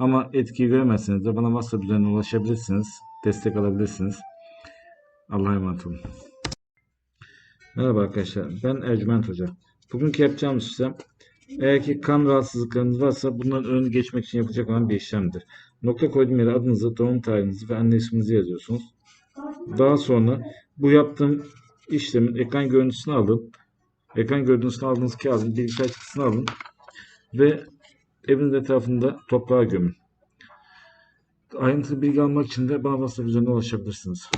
Ama etkiyi göremezseniz de bana WhatsApp üzerinden ulaşabilirsiniz. Destek alabilirsiniz. Allah'a emanet olun. Merhaba arkadaşlar. Ben Ercüment Hoca. Bugünkü yapacağımız işlem eğer ki kan rahatsızlıklarınız varsa bunların önünü geçmek için yapacak olan bir işlemdir. Nokta koyduğum yere adınızı, doğum tarihinizi ve anne isminizi yazıyorsunuz. Daha sonra bu yaptığım işlemin ekran görüntüsünü alın. Ekran görüntüsünü aldığınız kağıdın bilgisayar çıktısını alın. Ve evin etrafında toprağa gömün. Ayrıntılı bilgi almak için de bana WhatsApp üzerinden ulaşabilirsiniz.